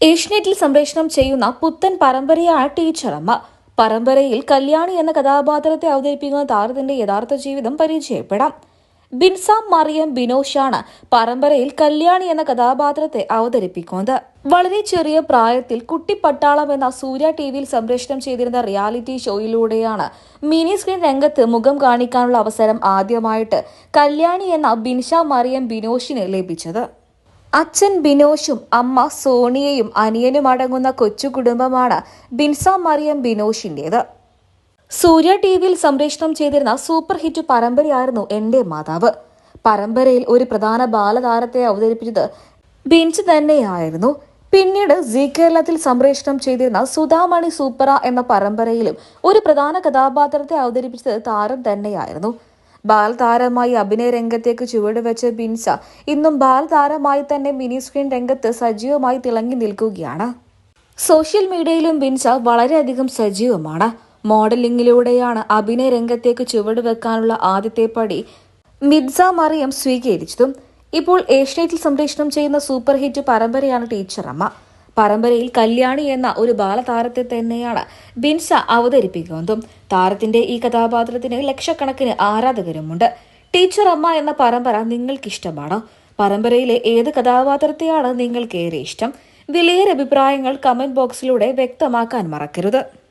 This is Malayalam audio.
ഏഷ്യനെറ്റിൽ സംപ്രേഷണം ചെയ്യുന്ന പുത്തൻ പരമ്പരയാണ് ടീച്ചറമ്മ. പരമ്പരയിൽ കല്യാണി എന്ന കഥാപാത്രത്തെ അവതരിപ്പിക്കുന്ന താരത്തിന്റെ യഥാർത്ഥ ജീവിതം പരിചയപ്പെടാം. ബിൻസാം മറിയം ബിനോഷാണ് പരമ്പരയിൽ കല്യാണി എന്ന കഥാപാത്രത്തെ അവതരിപ്പിക്കുന്നത്. വളരെ ചെറിയ പ്രായത്തിൽ കുട്ടിപ്പട്ടാളം എന്ന സൂര്യ ടി വിയിൽ സംപ്രേഷണം ചെയ്തിരുന്ന റിയാലിറ്റി ഷോയിലൂടെയാണ് മിനി സ്ക്രീൻ രംഗത്ത് മുഖം കാണിക്കാനുള്ള അവസരം ആദ്യമായിട്ട് കല്യാണി എന്ന ബിൻഷ മറിയം ബിനോഷിന് ലഭിച്ചത്. അച്ഛൻ ബിനോഷും അമ്മ സോണിയയും അനിയനും അടങ്ങുന്ന കൊച്ചു കുടുംബമാണ് ബിൻസ മറിയം ബിനോഷിന്റേത് സൂര്യ ടി വിയിൽ സംപ്രേഷണം ചെയ്തിരുന്ന സൂപ്പർ ഹിറ്റ് പരമ്പരയായിരുന്നു എന്റെ മാതാവ്. പരമ്പരയിൽ ഒരു പ്രധാന ബാലതാരത്തെ അവതരിപ്പിച്ചത് ബിൻസ് തന്നെയായിരുന്നു. പിന്നീട് സി കേരളത്തിൽ സംപ്രേഷണം ചെയ്തിരുന്ന സുധാമണി സൂപ്പറ എന്ന പരമ്പരയിലും ഒരു പ്രധാന കഥാപാത്രത്തെ അവതരിപ്പിച്ചത് താരം തന്നെയായിരുന്നു. ബാലതാരമായി അഭിനയ രംഗത്തേക്ക് ചുവടുവെച്ച ബിൻസ ഇന്നും ബാലതാരമായി തന്നെ മിനി സ്ക്രീൻ രംഗത്ത് സജീവമായി തിളങ്ങി നിൽക്കുകയാണ്. സോഷ്യൽ മീഡിയയിലും ബിൻസ വളരെയധികം സജീവമാണ്. മോഡലിംഗിലൂടെയാണ് അഭിനയ രംഗത്തേക്ക് ചുവടുവെക്കാനുള്ള ആദ്യത്തെ പടി മിർസ മറിയം സ്വീകരിച്ചതും. ഇപ്പോൾ ഏഷ്യനെറ്റിൽ സംപ്രേഷണം ചെയ്യുന്ന സൂപ്പർ ഹിറ്റ് പരമ്പരയാണ് ടീച്ചറമ്മ പരമ്പരയിൽ കല്യാണി എന്ന ഒരു ബാലതാരത്തെ തന്നെയാണ് ബിൻസ അവതരിപ്പിക്കുന്നതും. താരത്തിന്റെ ഈ കഥാപാത്രത്തിന് ലക്ഷക്കണക്കിന് ആരാധകരുമുണ്ട്. ടീച്ചർ അമ്മ എന്ന പരമ്പര നിങ്ങൾക്കിഷ്ടമാണോ? പരമ്പരയിലെ ഏത് കഥാപാത്രത്തെയാണ് നിങ്ങൾക്ക് ഏറെ ഇഷ്ടം? വിലയേറെ അഭിപ്രായങ്ങൾ കമന്റ് ബോക്സിലൂടെ വ്യക്തമാക്കാൻ മറക്കരുത്.